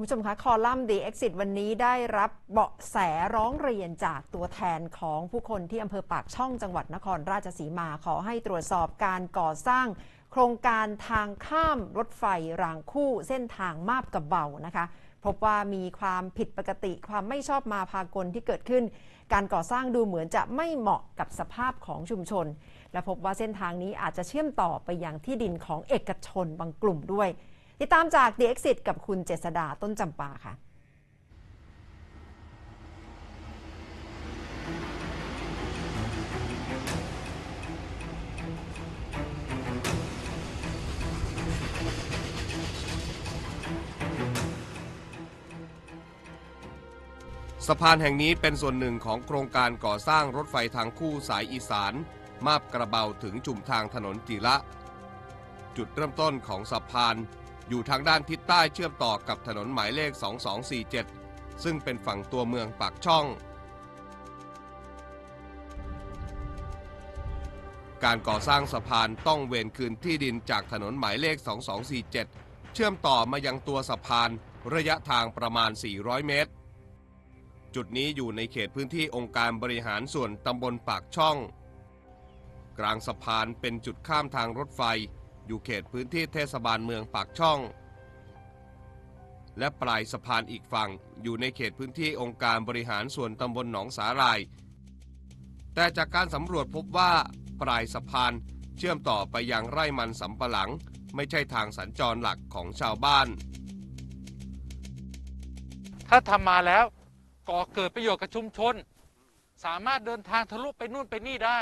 คุณผู้ชมคะคอลัมน์ The Exit วันนี้ได้รับเบาะแสร้องเรียนจากตัวแทนของผู้คนที่อำเภอปากช่องจังหวัดนครราชสีมาขอให้ตรวจสอบการก่อสร้าง โครงการทางข้ามรถไฟรางคู่เส้นทางมาบกับเบานะคะ พบว่ามีความผิดปกติความไม่ชอบมาพากลที่เกิดขึ้น การก่อสร้างดูเหมือนจะไม่เหมาะกับสภาพของชุมชน และพบว่าเส้นทางนี้อาจจะเชื่อมต่อไปยังที่ดินของเอกชนบางกลุ่มด้วย ติดตามจาก The Exit กับคุณเจษดาต้นจำปาค่ะสะพานแห่งนี้เป็นส่วนหนึ่งของโครงการก่อสร้างรถไฟทางคู่สายอีสาน มาบกระเบาถึงจุ่มทางถนนจิระจุดเริ่มต้นของสะพาน อยู่ทางด้านทิศใต้เชื่อมต่อกับถนนหมายเลข 2247 ซึ่งเป็นฝั่งตัวเมืองปากช่อง การก่อสร้างสะพานต้องเวนคืนที่ดินจากถนนหมายเลข 2247 เชื่อมต่อมายังตัวสะพานระยะทางประมาณ 400 เมตร จุดนี้อยู่ในเขตพื้นที่องค์การบริหารส่วนตำบลปากช่อง กลางสะพานเป็นจุดข้ามทางรถไฟ อยู่เขตพื้นที่เทศบาลเมืองปากช่อง และปลายสะพานอีกฝั่ง อยู่ในเขตพื้นที่องค์การบริหารส่วนตำบลหนองสาหร่าย แต่จากการสำรวจพบว่าปลายสะพานเชื่อมต่อไปยังไร่มันสำปะหลัง ไม่ใช่ทางสัญจรหลักของชาวบ้าน ถ้าทำมาแล้วก่อเกิดประโยชน์กับชุมชน สามารถเดินทางทะลุไปนู่นไปนี่ได้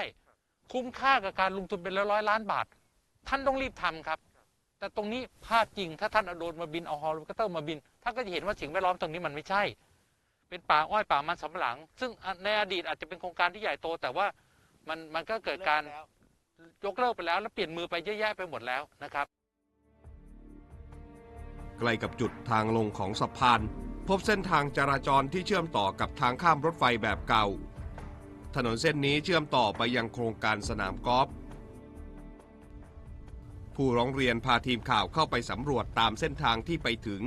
คุ้มค่ากับการลงทุนเป็นร้อยล้านบาท ท่านต้องรีบทำครับ แต่ตรงนี้พลาดจริงถ้าท่านเอาโดรนมาบินเอาฮอลิคอปเตอร์มาบินท่านก็จะเห็นว่าสิ่งแวดล้อมตรงนี้มันไม่ใช่ เป็นป่าอ้อยป่ามันสำปะหลัง ซึ่งในอดีตอาจจะเป็นโครงการที่ใหญ่โต แต่ว่ามันมันก็เกิดการยกเลิกไปแล้ว แล้วเปลี่ยนมือไปเยอะแยะไปหมดแล้วนะครับใกล้กับจุดทางลงของสะพาน พบเส้นทางจราจรที่เชื่อมต่อกับทางข้ามรถไฟแบบเก่า ถนนเส้นนี้เชื่อมต่อไปยังโครงการสนามกอล์ฟ ผู้ร้องเรียนพาทีมข่าวเข้าไปสำรวจตามเส้นทางที่ไปถึง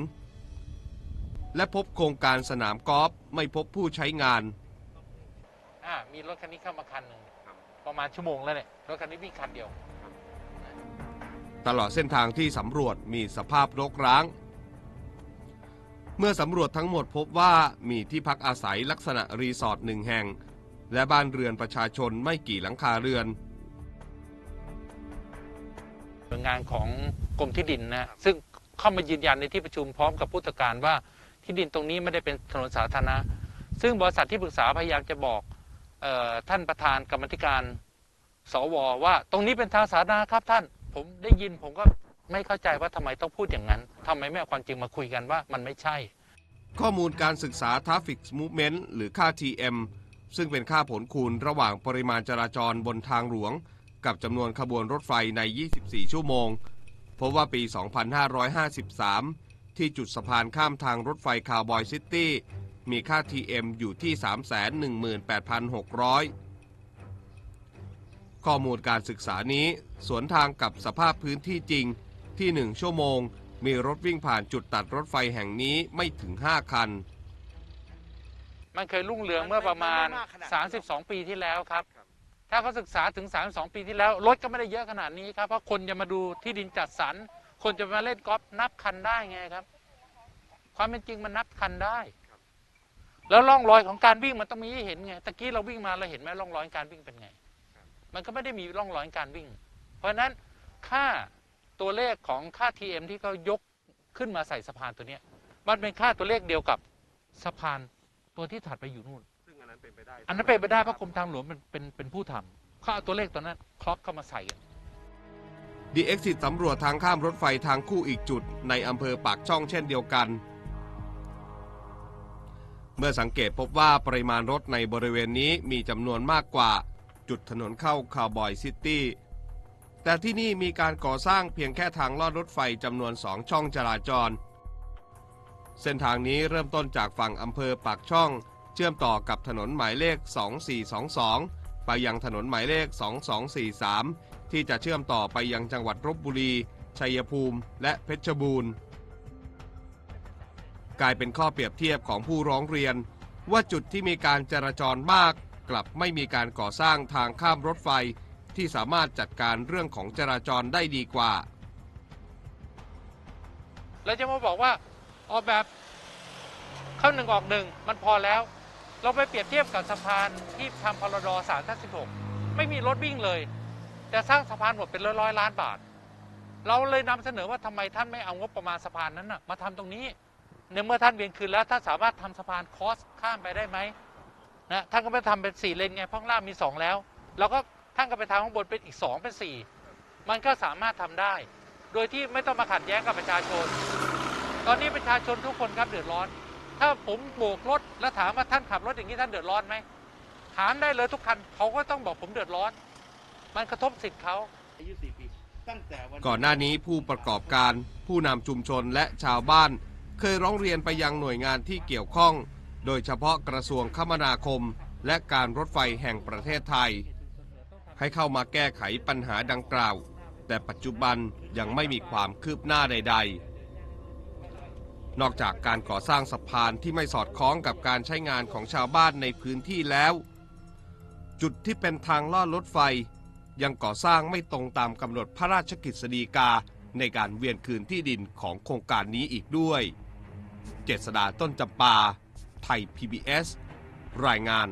และพบโครงการสนามกอล์ฟไม่พบผู้ใช้งาน อ่ามีรถคันนี้เข้ามาคันหนึ่งประมาณชั่วโมงแล้วเนี่ยรถคันนี้วิ่งคันเดียว ตลอดเส้นทางที่สำรวจมีสภาพรกร้าง เมื่อสำรวจทั้งหมดพบว่ามีที่พักอาศัยลักษณะรีสอร์ทหนึ่งแห่ง และบ้านเรือนประชาชนไม่กี่หลังคาเรือนห น่วยงานของกรมที่ดินนะซึ่งเข้ามายืนยันในที่ประชุมพร้อมกับผู้ตรการว่าที่ดินตรงนี้ไม่ได้เป็นถนนสาธารณะซึ่งบริษัทที่ปรึกษาพยายามจะบอกออท่านประธานกรรมธิการ สวว่า ตรงนี้เป็นทางสาธารณะครับท่าน ผมได้ยินผมก็ไม่เข้าใจว่าทำไมต้องพูดอย่างนั้นทำไมไม่เอาความจริงมาคุยกันว่ามันไม่ใช่ ข้อมูลการศึกษา Traffic Movement หรือค่า TM ซึ่งเป็นค่าผลคูณระหว่างปริมาณจราจรบนทางหลวง กับจำนวนขบวนรถไฟใน 24 ชั่วโมง พบว่าปี 2553 ที่จุดสะพานข้ามทางรถไฟคาวบอยซิตี้มีค่า TM อยู่ที่ 318,600 ข้อมูลการศึกษานี้ สวนทางกับสภาพพื้นที่จริงที่ 1 ชั่วโมง มีรถวิ่งผ่านจุดตัดรถไฟแห่งนี้ไม่ถึง 5 คัน มันเคยรุ่งเรืองเมื่อประมาณ 32 ปีที่แล้วครับ ถ้าเขาศึกษาถึง 32 ปีที่แล้วรถก็ไม่ได้เยอะขนาดนี้ครับ เพราะคนจะมาดูที่ดินจัดสรร คนจะมาเล่นกอล์ฟนับคันได้ไงครับ ความเป็นจริงมันนับคันได้ แล้วร่องรอยของการวิ่งมันต้องมีให้เห็นไง ตะกี้เราวิ่งมาเราเห็นไหมร่องรอยการวิ่งเป็นไง มันก็ไม่ได้มีร่องรอยการวิ่ง เพราะฉะนั้นค่าตัวเลขของค่า TM ที่เขายกขึ้นมาใส่สะพานตัวนี้มันเป็นค่าตัวเลขเดียวกับสะพานตัวที่ถัดไปอยู่นู่น นนั้นเป็นไปได้อันนั้นเป็นไปได้เพราะกรมทางหลวงเป็นเป็นเป็นผู้ทำเขาเอาตัวเลขตัวนั้นคล็อกเข้ามาใส่กันดีเอ็กซิสำรวจทางข้ามรถไฟทางคู่อีกจุด ในอำเภอปากช่องเช่นเดียวกัน เมื่อสังเกตพบว่าปริมาณรถในบริเวณนี้มีจำนวนมากกว่าจุดถนนเข้าคาวบอยซิตี้แต่ที่นี่มีการก่อสร้างเพียงแค่ทางลอดรถไฟจำนวนสองช่องจราจร เส้นทางนี้เริ่มต้นจากฝั่งอำเภอปากช่อง เชื่อมต่อกับถนนหมายเลข 2422 ไปยังถนนหมายเลข 2243 ที่จะเชื่อมต่อไปยังจังหวัดลบบุรี ชัยภูมิ และเพชรบูรณ์ กลายเป็นข้อเปรียบเทียบของผู้ร้องเรียน ว่าจุดที่มีการจราจรมากกลับไม่มีการก่อสร้างทางข้ามรถไฟ ที่สามารถจัดการเรื่องของจราจรได้ดีกว่าเราจะมาบอกว่าออกแบบเข้าหนึ่งออกหนึ่งมันพอแล้ว เราไปเปรียบเทียบกับสะพานที่ทำพรดสามทัสิบหกไม่มีรถวิ่งเลย แต่สร้างสะพานหมดเป็นร้อยร้อยล้านบาท เราเลยนำเสนอว่าทำไมท่านไม่เอางบประมาณสะพานนั้นนะมาทำตรงนี้ในเมื่อท่านเวียนคืนแล้วท่านสามารถทำสะพานคอสข้ามไปได้ไหมนะท่านก็ไปทำเป็นสี่เลนไงเพราะข้างล่างมีสองแล้ว แล้วก็ท่านก็ไปทำข้างบนเป็นอีกสองเป็นสี่มันก็สามารถทำได้ โดยที่ไม่ต้องมาขัดแย้งกับประชาชน ตอนนี้ประชาชนทุกคนครับเดือดร้อน ถ้าผมโบกรถแล้วถามว่าท่านขับรถอย่างนี้ท่านเดือดร้อนไหมถามได้เลยทุกคันเขาก็ต้องบอกผมเดือดร้อน มันกระทบสิทธิ์เขาอายุ4ปีตั้งแต่วันก่อนหน้านี้ผู้ประกอบการผู้นำชุมชนและชาวบ้าน เคยร้องเรียนไปยังหน่วยงานที่เกี่ยวข้อง โดยเฉพาะกระทรวงคมนาคม และการรถไฟแห่งประเทศไทย ให้เข้ามาแก้ไขปัญหาดังกล่าว แต่ปัจจุบันยังไม่มีความคืบหน้าใด ๆ นอกจากการก่อสร้างสะพานที่ไม่สอดคล้องกับการใช้งานของชาวบ้านในพื้นที่แล้ว จุดที่เป็นทางลอดรถไฟ ยังก่อสร้างไม่ตรงตามกำหนดพระราชกฤษฎีกาในการเวียนคืนที่ดินของโครงการนี้อีกด้วย เจษดาต้นจำปา ไทย PBS รายงาน